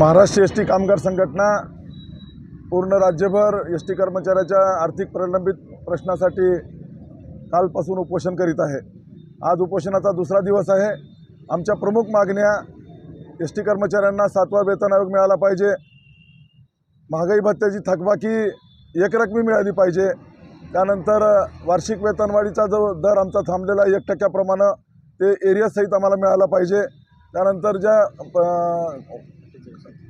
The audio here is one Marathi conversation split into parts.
महाराष्ट्र एस टी कामगार संघटना पूर्ण राज्यभर एस टी कर्मचाऱ्याच्या आर्थिक प्रलंबित प्रश्नासाठी कालपासून उपोषण करीत आहे. आज उपोषणाचा दुसरा दिवस आहे. आमच्या प्रमुख मागण्या एस टी कर्मचाऱ्यांना सातवा वेतन आयोग मिळाला पाहिजे. महागाई भत्त्याची थकबाकी एकरकमी मिळाली पाहिजे. त्यानंतर वार्षिक वेतनवाढीचा जो दर आमचा थांबलेला आहे एक टक्क्याप्रमाणे ते एरियासहित आम्हाला मिळाला पाहिजे. त्यानंतर ज्या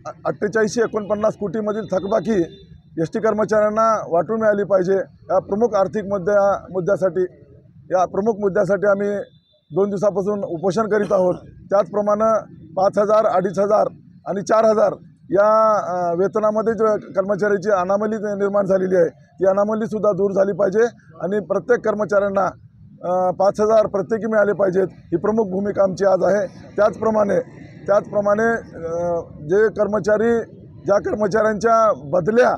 अठ्ठेचाळीसशे एकोणपन्नास कोटीमधील थकबाकी एस टी कर्मचाऱ्यांना वाटून मिळाली पाहिजे. या प्रमुख आर्थिक मुद्द्या मुद्द्यासाठी या प्रमुख मुद्द्यासाठी आम्ही दोन दिवसापासून उपोषण करीत आहोत. त्याचप्रमाणे पाच हजार अडीच हजार आणि चार हजार या वेतनामध्ये जे कर्मचाऱ्याची अनामली निर्माण झालेली आहे ती अनामलीसुद्धा दूर झाली पाहिजे आणि प्रत्येक कर्मचाऱ्यांना पाच हजार प्रत्येकी मिळाले पाहिजेत. ही प्रमुख भूमिका आमची आज आहे. त्याचप्रमाणे त्याचप्रमाणे जे कर्मचारी ज्या कर्मचाऱ्यांच्या बदल्या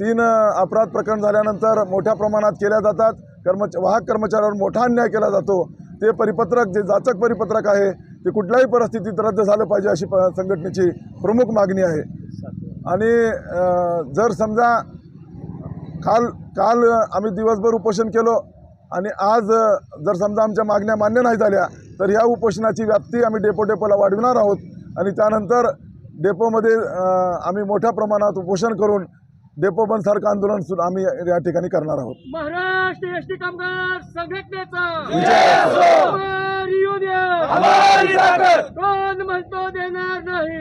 तीन अपराध प्रकरण झाल्यानंतर मोठ्या प्रमाणात केल्या जातात कर्मच वाहक कर्मचाऱ्यावर मोठा अन्याय केला जातो ते परिपत्रक जे जाचक परिपत्रक आहे ते कुठल्याही परिस्थितीत रद्द झालं पाहिजे अशी प संघटनेची प्रमुख मागणी आहे. आणि जर समजा काल काल आम्ही दिवसभर उपोषण केलो आणि आज जर समजा आमच्या मागण्या मान्य नाही झाल्या तर ह्या उपोषणाची व्याप्ती आम्ही डेपो डेपोला वाढविणार आहोत. आणि त्यानंतर डेपोमध्ये आम्ही मोठ्या प्रमाणात उपोषण करून डेपो बंदसारखं आंदोलन सुद्धा आम्ही या ठिकाणी करणार आहोत. महाराष्ट्र एसटी कामगार संघटनेचा कोण म्हणतो देणार नाही.